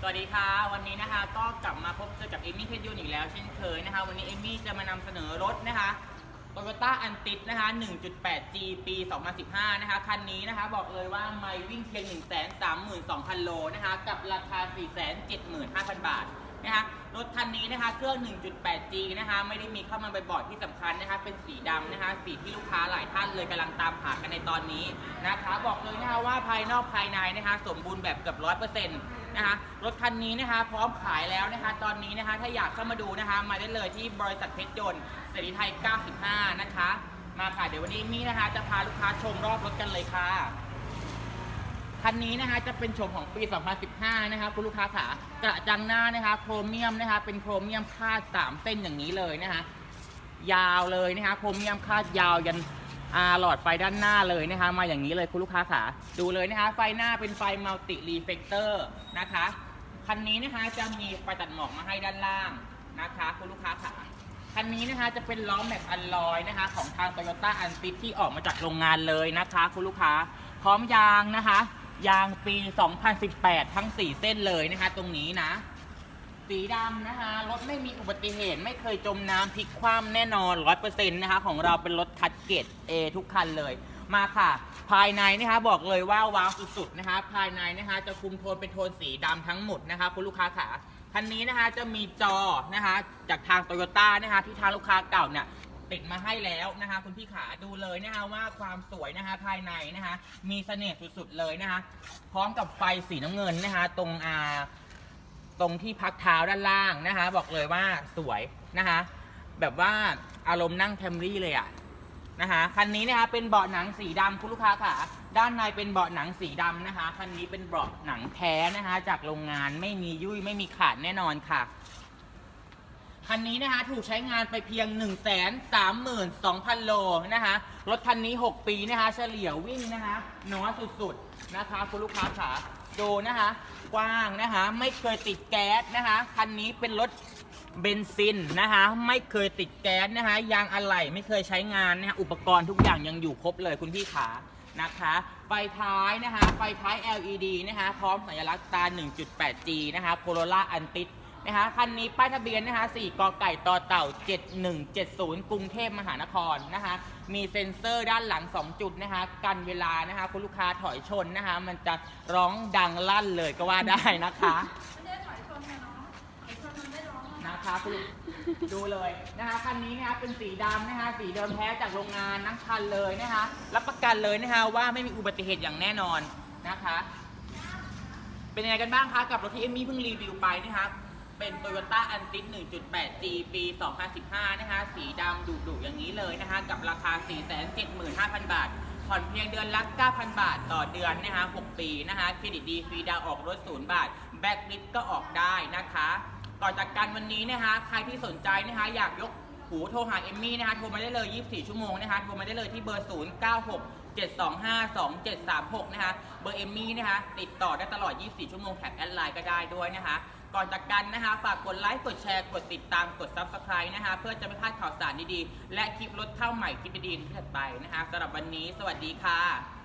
สวัสดีค่ะ วันนี้นะคะก็กลับมาพบเจอกับเอมี่เพชรยูนอีกแล้วเช่นเคยนะคะ วันนี้เอมี่จะมานำเสนอรถนะคะโตโยต้าอันติดนะคะ 1.8G ปี 2015 นะคะ คันนี้นะคะ บอกเลยว่าไม่วิ่งเพียง 132,000 โลนะคะ กับราคา 475,000 บาท นะคะรถคันนี้นะคะเครื่อง 1.8G นะคะไม่ได้มีเข้ามาบ่อยๆที่สำคัญนะคะเป็นสีดำนะคะสีที่ลูกค้าหลายท่านเลยกำลังตามหากันในตอนนี้นะคะบอกเลยนะคะว่าภายนอกภายในนะคะสมบูรณ์แบบเกือบร้อยเปอร์เซ็นต์นะคะรถคันนี้นะคะพร้อมขายแล้วนะคะตอนนี้นะคะถ้าอยากเข้ามาดูนะคะมาได้เลยที่บริษัทเพชรยนต์เสรีไทย 95 นะคะมาค่ะเดี๋ยววันนี้มี่นะคะจะพาลูกค้าชมรอบรถกันเลยค่ะ คันนี้นะคะจะเป็นโฉมของปี 2015 นะคะคุณลูกค้าขากระจังหน้านะคะโครเมียมนะคะเป็นโครเมียมคาด 3 เส้นอย่างนี้เลยนะคะยาวเลยนะคะโครเมียมคาดยาวยันอาหลอดไฟด้านหน้าเลยนะคะมาอย่างนี้เลยคุณลูกค้าขาดูเลยนะคะไฟหน้าเป็นไฟมัลติรีเฟกเตอร์นะคะคันนี้นะคะจะมีไฟตัดหมอกมาให้ด้านล่างนะคะคุณลูกค้าขาคันนี้นะคะจะเป็นล้อแม็กอัลลอยนะคะของทาง Toyota a n t i ที่ออกมาจากโรงงานเลยนะคะคุณลูกค้าพร้อมยางนะคะ ยางปี 2018 ทั้ง 4 เส้นเลยนะคะ ตรงนี้นะ สีดำนะคะ รถไม่มีอุบัติเหตุไม่เคยจมน้ำพลิกคว่ำแน่นอน 100%นะคะ ของเราเป็นรถคัดเกรด A ทุกคันเลย มาค่ะ ภายในนะคะบอกเลยว่าว้าวสุดๆนะคะ ภายในนะคะจะคุมโทนเป็นโทนสีดำทั้งหมดนะคะ คุณลูกค้าขาคันนี้นะคะจะมีจอนะคะจากทางโตโยต้านะคะที่ทางลูกค้าเก่าเนี่ย ติดมาให้แล้วนะคะ คุณพี่ขาดูเลยนะคะว่าความสวยนะคะภายในนะคะ มีเสน่ห์สุดๆเลยนะคะ พร้อมกับไฟสีน้ำเงินนะคะ ตรงอาตรงที่พักเท้าด้านล่างนะคะ บอกเลยว่าสวยนะคะ แบบว่าอารมณ์นั่งแคมรี่เลยอะนะคะคันนี้นะคะเป็นเบาะหนังสีดำคุณลูกค้าค่ะ ด้านในเป็นเบาะหนังสีดำนะคะคันนี้เป็นเบาะหนังแท้นะคะ จากโรงงานไม่มียุ่ยไม่มีขาดแน่นอนค่ะ คันนี้นะคะถูกใช้งานไปเพียง 1 3 2 0 0 0 โลนะคะรถคันนี้ 6 ปีนะคะเฉลี่ยวิ่งนะคะน้อยสุดๆนะคะคุณลูกค้าขาดูนะคะกว้างนะคะไม่เคยติดแก๊สนะคะคันนี้เป็นรถเบนซินนะคะไม่เคยติดแก๊สนะคะยางอะไหล่ไม่เคยใช้งานนะคะอุปกรณ์ทุกอย่างยังอยู่ครบเลยคุณพี่ขานะคะไฟท้ายนะคะไฟท้าย LED นะคะพร้อมสัญลักษณ์ตา 1.8G นะคะโคโรล่าอันติด นะคะคันนี้ป้ายทะเบียนนะคะ4กไก่ต่อเต่า 7170 กรุงเทพมหานครนะคะมีเซ็นเซอร์ด้านหลัง 2 จุดนะคะกันเวลานะคะคุณลูกค้าถอยชนนะคะมันจะร้องดังลั่นเลยก็ว่าได้นะคะไม่ได้ถอยชนนะน้องถอยชนมันไม่ร้องอะนะคะคุณดูเลยนะคะคันนี้นะคะเป็นสีดำนะคะสีเดิมแท้จากโรงงานทั้งคันเลยนะคะรับประกันเลยนะคะว่าไม่มีอุบัติเหตุอย่างแน่นอนนะคะ เป็นยังไงกันบ้างคะกับรถที่เอมมี่เพิ่งรีวิวไปนะคะ เป็น Toyota a n t i 1.8G ปี 2015 นะคะ สีดำดุๆอย่างนี้เลยนะคะ กับราคา 475,000 บาท ผ่อนเพียงเดือนละ 9,000 บาทต่อเดือนนะคะ 6 ปีนะคะ เครดิตดีฟรีดาวออกรถ 0 บาท แบ็กลิสก็ออกได้นะคะก่อนจากกันวันนี้นะคะ ใครที่สนใจนะคะ อยากยก หูโทรหาเอมมี่นะคะ โทรมาได้เลย 24 ชั่วโมงนะคะ โทรมาได้เลยที่เบอร์ 096 725 2736 นะคะ เบอร์เอมมี่นะคะ ติดต่อได้ตลอด 24 ชั่วโมงแท็แอดไลน์ก็ได้ด้วยนะคะ ก่อนจากกันนะคะ ฝากกดไลค์ กดแชร์ กดติดตาม กด Subscribe นะคะ เพื่อจะไม่พลาดข่าวสารดีๆ และคลิปรถเข้าใหม่คลิปดีๆที่ถัดไปนะคะสำหรับวันนี้ สวัสดีค่ะ